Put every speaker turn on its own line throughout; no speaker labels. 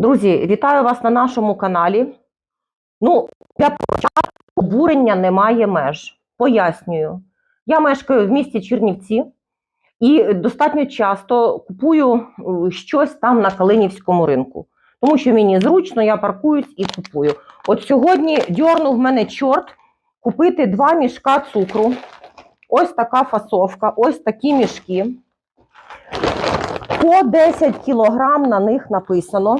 Друзі, вітаю вас на нашому каналі. Ну, для початку обурення немає меж. Пояснюю. Я мешкаю в місті Чернівці і достатньо часто купую е, щось там на Калинівському ринку. Тому що мені зручно, я паркуюсь і купую. От сьогодні дьорнув мене чорт купити два мішка цукру. Ось така фасовка, ось такі мішки. По 10 кілограм на них написано.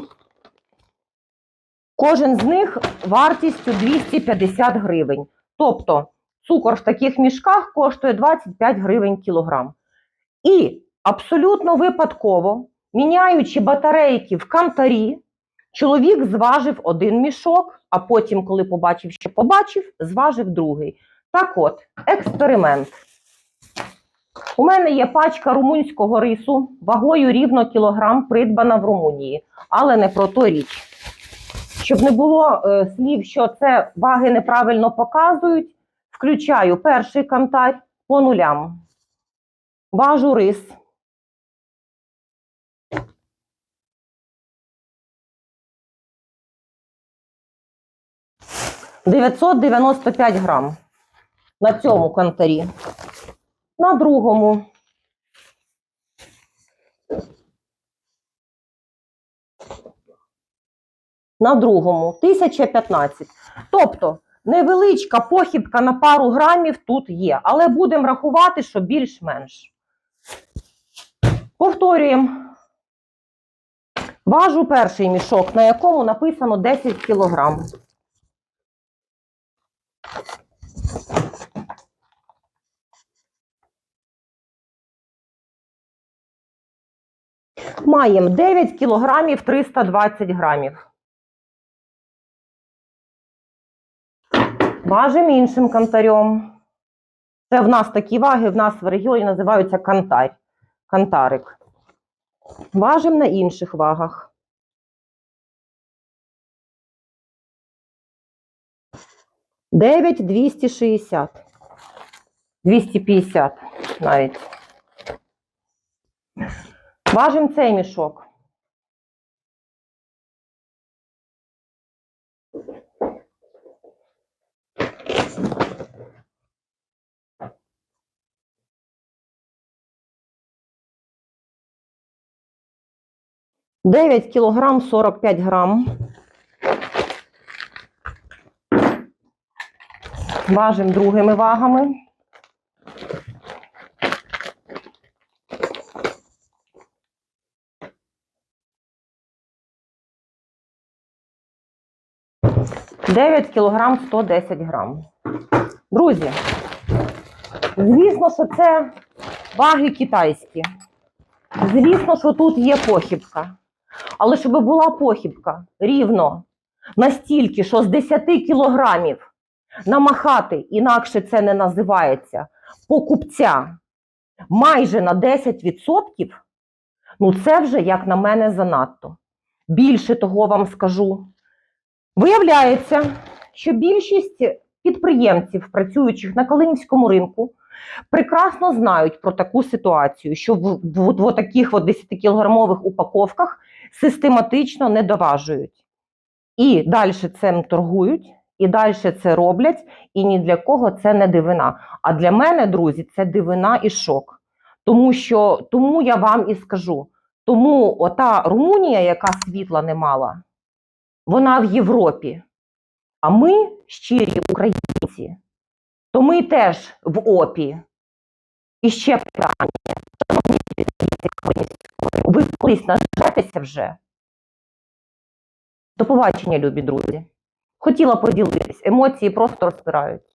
Кожен з них вартістю 250 гривень. Тобто цукор в таких мішках коштує 25 гривень кілограм. І абсолютно випадково, міняючи батарейки в кантарі, чоловік зважив один мішок, а потім, коли побачив, що побачив, зважив другий. Так от, експеримент. У мене є пачка румунського рису вагою рівно кілограм, придбана в Румунії, але не про то річ. Щоб не було е, слів, що це ваги неправильно показують, включаю перший кантар по нулям. Важу рис. «995 грам на цьому кантарі. На другому на другому 1015. Тобто невеличка похибка на пару грамів тут є, але будемо рахувати, що більш-менш. Повторюємо. Важу перший мішок, на якому написано 10 кілограм. Маємо 9 кілограмів 320 грамів. Важимо іншим кантарем. Це в нас такі ваги, в нас в регіоні називаються кантарь. Кантарик. Важимо на інших вагах. Дев'ять двісті шістдесят. Двісті п'ятдесят навіть. Важимо цей мішок. Дев'ять кілограм сорок п'ять грам. Важимо другими вагами. Дев'ять кілограм 110 грам. Друзі, звісно, що це ваги китайські. Звісно, що тут є похибка. Але щоб була похибка рівно настільки, що з 10 кілограмів намахати, інакше це не називається, покупця майже на 10%, ну це вже, як на мене, занадто. Більше того вам скажу. Виявляється, що більшість підприємців, працюючих на Калинівському ринку, прекрасно знають про таку ситуацію, що в, в, в таких 10-кілограмових упаковках систематично не доважують. І далі цим торгують, і далі це роблять, і ні для кого це не дивина. А для мене, друзі, це дивина і шок. Тому що тому я вам і скажу: тому ота Румунія, яка світла не мала, вона в Європі. А ми, щирі українці, то ми теж в ОПі. І ще питання. Колись нажитися вже? До побачення, любі друзі. Хотіла поділитись. Емоції просто розпирають.